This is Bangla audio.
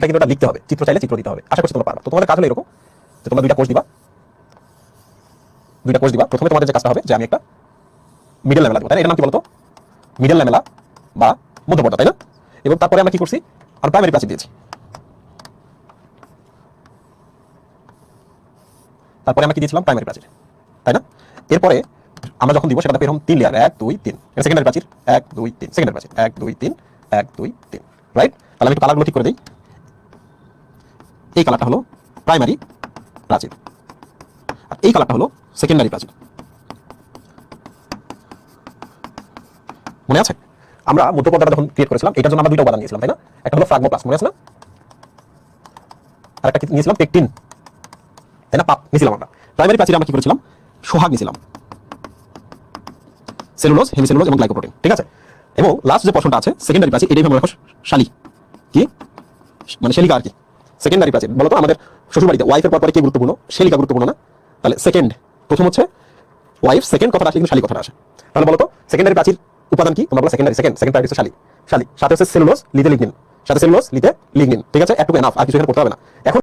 পরীক্ষা কিন্তু এটা লিখতে হবে। চিত্র চাইলে চিত্র দিতে হবে। আশা করছি তোমরা পারবা। তো তোমাদের কাজ হলো এরকম যে তোমরা দুইটা কোর্স দিবা। দুইটা কোর্স দিবা। প্রথমে তোমাদের যে কাজটা হবে যে আমি একটা মিডল লেভেলা দেবো, তাই না? নাম কি বলতো? মিডল লেভেলা বা মধ্যপর্দা, তাই না? এবং তারপরে আমরা কি করছি? আমরা প্রাইমারি প্রাচীর দিয়েছি। তারপরে আমরা কি দিয়েছিলাম? প্রাইমারি প্রাচীর তাই না? এরপরে আমরা যখন দিব সেটা পেরম তিন লেয়ার এক, দুই, তিন। এটা সেকেন্ডারি প্রাচীর এক, দুই, তিন। সেকেন্ডারি প্রাচীর এক, দুই, তিন। এক, দুই, তিন। রাইট তাহলে আমি একটু কালারগুলো ঠিক করে দিই। এই কালারটা হলো প্রাইমারি প্রাচীর। আর এই কালারটা হলো সেকেন্ডারি প্রাচীর। মনে আছে? আমরা মধ্যপর্দাটা যখন ক্রিয়েট করেছিলাম, এটার জন্য আমরা দুইটা উপাদান নিয়েছিলাম, তাই না? একটা হলো ফ্রাগমোপ্লাস্ট মনে আছে না? আর একটা নিয়েছিলাম? পেকটিন তাই না? পাপ, নিয়েছিলাম আমরা। প্রাইমারি প্রাচীরে আমরা কি করেছিলাম? সোহাগ নিয়েছিলাম। সেলুলোজ হেমিসেলুলোজ এবং গ্লাইকোপ্রোটিন ঠিক আছে? এবং লাস্ট যে পশনটা আছে সেকেন্ডারি প্রাচীর, এটাই আমরা শালি। কি? মানে শেলিকা আর কি। সেকেন্ডারি প্রাচীর। বলতো আমাদের শ্বশুরবাড়িতে ওয়াইফের পর পরে কি গুরুত্বপূর্ণ? শেলিকা গুরুত্বপূর্ণ না? তাহলে সেকেন্ড প্রথম হচ্ছে ওয়াইফ সেকেন্ড কথাটা আসে কিন্তু শালি কথাটা আসে। তাহলে বলতো সেকেন্ডারি প্রাচীর উপাদান কি? তোমরা বলো সেকেন্ডারি সেকেন্ড সেকেন্ড প্রাচীর শালি। শালি। সাথে হচ্ছে সেলুলোজ লিতে লিগনিন সাথে সেলুলোজ লিতে লিগনিন ঠিক আছে? একটু এনাফ আর কিছু এখানে করতে হবে না। এখন